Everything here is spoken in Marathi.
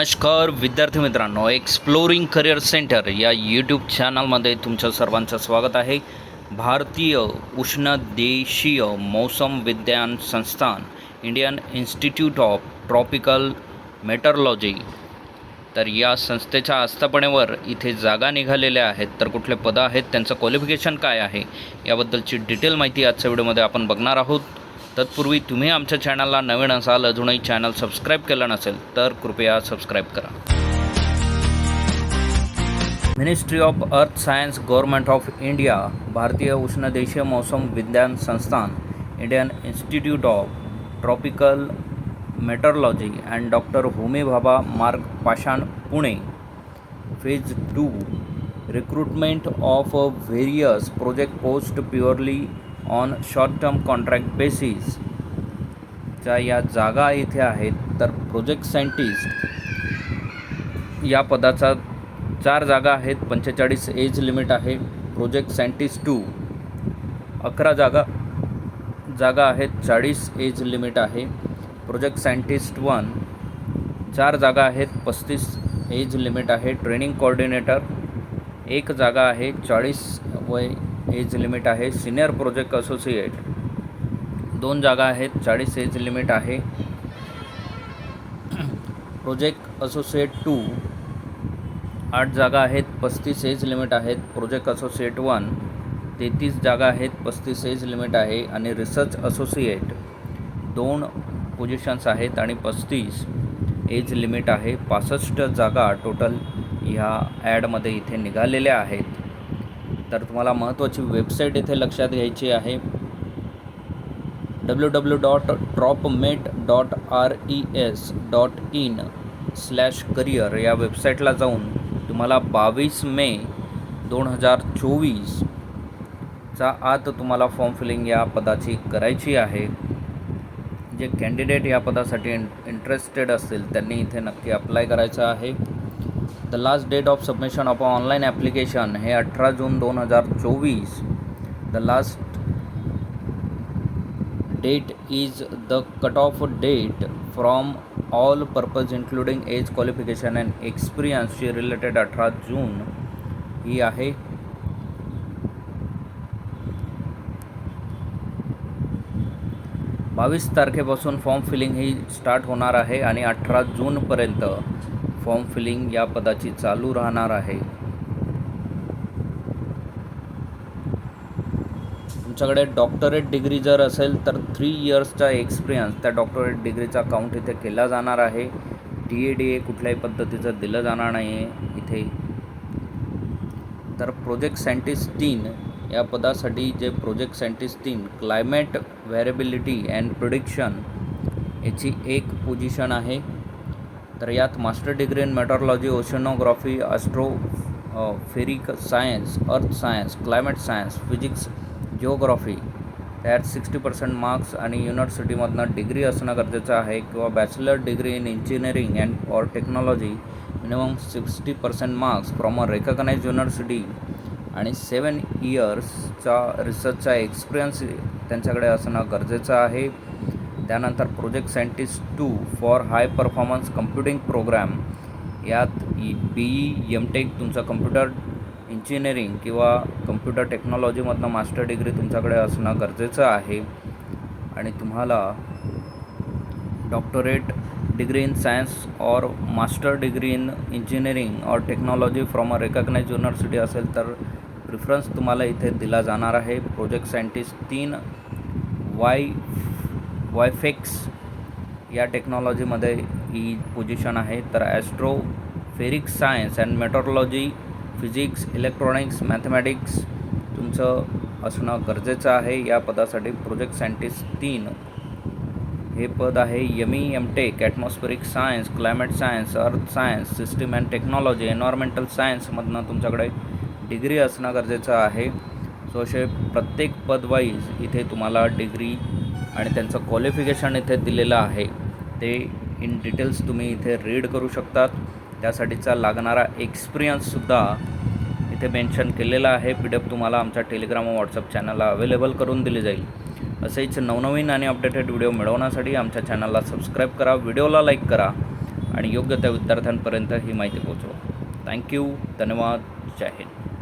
नमस्कार विद्यार्थी मित्रांनो एक्सप्लोरिंग करिअर सेंटर या यूट्यूब चॅनलमध्ये तुमचं सर्वांचं स्वागत आहे. भारतीय उष्णदेशीय मौसम विज्ञान संस्थान Indian institute of tropical meteorology तर या संस्थेच्या आस्थापनेवर इथे जागा निघालेल्या आहेत. तर कुठले पदं आहेत त्यांचं क्वालिफिकेशन काय आहे याबद्दलची डिटेल माहिती आजच्या व्हिडिओमध्ये आपण बघणार आहोत. तत्पूर्वी तुम्ही आमच्या चॅनलला नवीन असाल अजूनही चॅनल सबस्क्राईब केलं नसेल तर कृपया सबस्क्राईब करा. Ministry of earth science government of India भारतीय उष्णदेशीय मौसम विज्ञान संस्थान Indian institute of tropical meteorology and doctor Homi Bhabha Marg Pashan Pune. Phase two recruitment of various project post purely on short term contract basis च्या या जागा इथे आहेत तर प्रोजेक्ट सायंटिस्ट या पदाचा चार जागा आहेत. पंचेचाळीस एज लिमिट आहे. प्रोजेक्ट सायंटिस्ट टू अकरा जागा जागा आहेत. चाळीस एज लिमिट आहे. प्रोजेक्ट सायंटिस्ट वन चार जागा आहेत. पस्तीस एज लिमिट आहे. ट्रेनिंग कोऑर्डिनेटर एक जागा आहे. चाळीस वय एज लिमिट आहे. Senior project associate. दोन जागा आहेत. चाळीस एज लिमिट आहे. Project associate two. आठ जागा आहेत. पस्तीस एज लिमिट आहेत. Project associate one. तेहतीस जागा आहेत. पस्तीस एज लिमिट आहे आणि रिसर्च असोसिएट. दोन पोझिशन्स आहेत आणि पस्तीस एज लिमिट आहे. पासष्ट जागा टोटल ह्या ॲडमध्ये इथे निघालेल्या आहेत. तर तुम्हाला महत्त्वाची वेबसाईट इथे लक्षात घ्यायची आहे. W W dot tropmet dot R E S dot in slash career या वेबसाईटला जाऊन तुम्हाला बावीस मे दोन हजार चोवीसचा आत तुम्हाला फॉर्म फिलिंग या पदाची करायची आहे. जे कॅन्डिडेट या पदासाठी इंटरेस्टेड असतील त्यांनी इथे नक्की अप्लाय करायचं आहे. The last date of submission of online application हे अठरा जून दोन हजार चोवीस. The last date is the cut off date from all purpose including age qualification and एक्सपिरियन्सशी related अठरा जून. ही आहे. बावीस तारखेपासून फॉर्म फिलिंग ही स्टार्ट होणार आहे आणि अठरा जूनपर्यंत. फॉर्म फिलिंग या पदाची चालू राहणार आहे. तुमच्याकडे डॉक्टरेट डिग्री जर असेल तर थ्री इयर्सचा एक्सपिरियन्स त्या डॉक्टरेट डिग्रीचा काउंट इथे केला जाणार आहे. डी ए डी ए कुठल्याही पद्धतीचं दिलं जाणार नाही आहे इथे. तर प्रोजेक्ट सायंटिस्ट तीन या पदासाठी जे प्रोजेक्ट सायंटिस्ट तीन क्लायमेट व्हेरेबिलिटी अँड प्रिडिक्शन याची एक पोझिशन आहे. तर यात master degree in meteorology oceanography atmospheric science earth science climate science physics geography. त्यात सिक्स्टी पर्सेंट मार्क्स आणि युनिव्हर्सिटीमधनं डिग्री असणं गरजेचं आहे किंवा bachelor degree in engineering and or technology minimum sixty percent marks from a recognise university आणि सेवन इयर्सचा रिसर्चचा एक्सपिरियन्स त्यांच्याकडे असणं गरजेचं आहे. त्यानंतर project scientist two for high performance computing program यात बी ई एम टेक तुमचं कम्प्युटर इंजिनिअरिंग किंवा कम्प्युटर टेक्नॉलॉजीमधनं मास्टर डिग्री तुमच्याकडे असणं गरजेचं आहे. आणि तुम्हाला डॉक्टरेट डिग्री इन सायन्स और मास्टर डिग्री इन इंजिनिअरिंग और technology from a recognise university असेल तर प्रिफरन्स तुम्हाला इथे दिला जाणार आहे. प्रोजेक्ट सायंटिस्ट तीन वाय वायफेक्स या टेक्नॉलॉजीमध्ये ही पोझिशन आहे. तर atmospheric science and meteorology physics electronics mathematics तुमचं असणं गरजेचं आहे. या पदासाठी प्रोजेक्ट सायंटिस्ट तीन हे पद आहे. Yummy M tech atmospheric science climate science earth science system and technology environmental सायन्समधनं तुमच्याकडे डिग्री असणं गरजेचं आहे. सो असे प्रत्येक पद वाईज इथे तुम्हाला डिग्री आणि त्यांचं क्वालिफिकेशन इथे दिलेलं आहे. ते इन डिटेल्स तुम्ही इथे रीड करू शकतात. त्यासाठीचा लागणारा एक्सपिरियन्ससुद्धा इथे मेन्शन केलेला आहे. पी डी एफ तुम्हाला आमच्या टेलिग्राम व व्हॉट्सअप चॅनलला अवेलेबल करून दिली जाईल. असेच नवनवीन आणि अपडेटेड व्हिडिओ मिळवण्यासाठी आमच्या चॅनलला सबस्क्राईब करा व्हिडिओला लाईक करा आणि योग्य त्या विद्यार्थ्यांपर्यंत ही माहिती पोहोचवा. थँक्यू धन्यवाद. जय हिंद.